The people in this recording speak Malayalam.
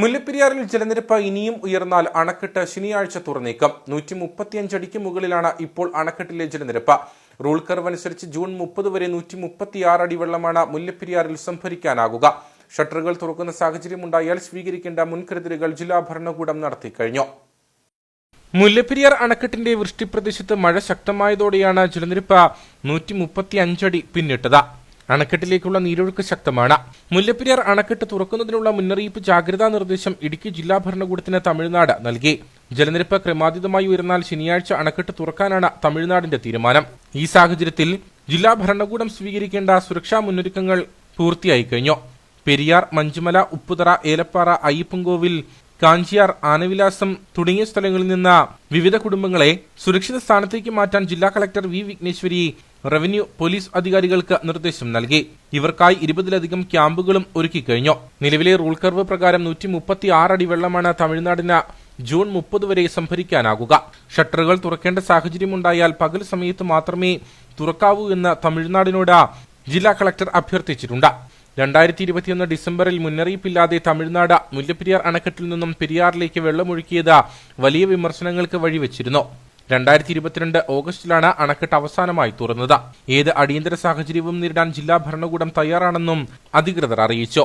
മുല്ലപ്പെരിയാറിൽ ജലനിരപ്പ് ഇനിയും ഉയർന്നാൽ അണക്കെട്ട് ശനിയാഴ്ച തുറന്നേക്കും. നൂറ്റി മുപ്പത്തിയഞ്ചടിക്ക് മുകളിലാണ് ഇപ്പോൾ അണക്കെട്ടിലെ ജലനിരപ്പ്. റൂൾ കർവ് അനുസരിച്ച് ജൂൺ മുപ്പത് വരെ നൂറ്റി മുപ്പത്തിയാറ് അടി വെള്ളമാണ് മുല്ലപ്പെരിയാറിൽ സംഭരിക്കാനാകുക. ഷട്ടറുകൾ തുറക്കുന്ന സാഹചര്യമുണ്ടായാൽ സ്വീകരിക്കേണ്ട മുൻകരുതലുകൾ ജില്ലാ ഭരണകൂടം നടത്തിക്കഴിഞ്ഞു. മുല്ലപ്പെരിയാർ അണക്കെട്ടിന്റെ വൃഷ്ടിപ്രദേശത്ത് മഴ ശക്തമായതോടെയാണ് ജലനിരപ്പ് നൂറ്റി മുപ്പത്തി അഞ്ചടി പിന്നിട്ടത്. അണക്കെട്ടിലേക്കുള്ള നീരൊഴുക്ക് ശക്തമാണ്. മുല്ലപ്പെരിയാർ അണക്കെട്ട് തുറക്കുന്നതിനുള്ള മുന്നറിയിപ്പ് ജാഗ്രതാ നിർദ്ദേശം ഇടുക്കി ജില്ലാ ഭരണകൂടത്തിന് തമിഴ്നാട് നൽകി. ജലനിരപ്പ് ക്രമാതീതമായി ഉയർന്നാൽ ശനിയാഴ്ച അണക്കെട്ട് തുറക്കാനാണ് തമിഴ്നാടിന്റെ തീരുമാനം. ഈ സാഹചര്യത്തിൽ ജില്ലാ ഭരണകൂടം സ്വീകരിക്കേണ്ട സുരക്ഷാ മുന്നൊരുക്കങ്ങൾ പൂർത്തിയായി കഴിഞ്ഞു. പെരിയാർ മഞ്ചുമല ഉപ്പുതറ ഏലപ്പാറ അയ്യപ്പൻകോവിൽ കാഞ്ചിയാർ ആനവിലാസം തുടങ്ങിയ സ്ഥലങ്ങളിൽ നിന്ന് വിവിധ കുടുംബങ്ങളെ സുരക്ഷിത സ്ഥാനത്തേക്ക് മാറ്റാൻ ജില്ലാ collector V Vighneshwari revenue police അധികാരികൾക്ക് നിർദ്ദേശം നൽകി. ഇവർക്കായി ഇരുപതിലധികം ക്യാമ്പുകളും ഒരുക്കിക്കഴിഞ്ഞു നിലവിലെ റൂൾ കർവ് പ്രകാരം നൂറ്റി മുപ്പത്തി അടി വെള്ളമാണ് തമിഴ്നാടിന് ജൂൺ മുപ്പത് വരെ സംഭരിക്കാനാകുക. ഷട്ടറുകൾ തുറക്കേണ്ട സാഹചര്യമുണ്ടായാൽ പകൽ സമയത്ത് മാത്രമേ തുറക്കാവൂ എന്ന് തമിഴ്നാടിനോട് ജില്ലാ കളക്ടർ അഭ്യർത്ഥിച്ചിട്ടുണ്ട്. രണ്ടായിരത്തി ഇരുപത്തിയൊന്ന് ഡിസംബറിൽ മുന്നറിയിപ്പില്ലാതെ തമിഴ്നാട് മുല്ലപ്പെരിയാർ അണക്കെട്ടിൽ നിന്നും പെരിയാറിലേക്ക് വെള്ളമൊഴുക്കിയത് വലിയ വിമർശനങ്ങൾക്ക് വഴിവെച്ചിരുന്നു. രണ്ടായിരത്തി ഇരുപത്തിരണ്ട് ഓഗസ്റ്റിലാണ് അണക്കെട്ട് അവസാനമായി തുറന്നത്. ഏത് അടിയന്തര സാഹചര്യവും നേരിടാൻ ജില്ലാ ഭരണകൂടം തയ്യാറാണെന്നും അധികൃതർ അറിയിച്ചു.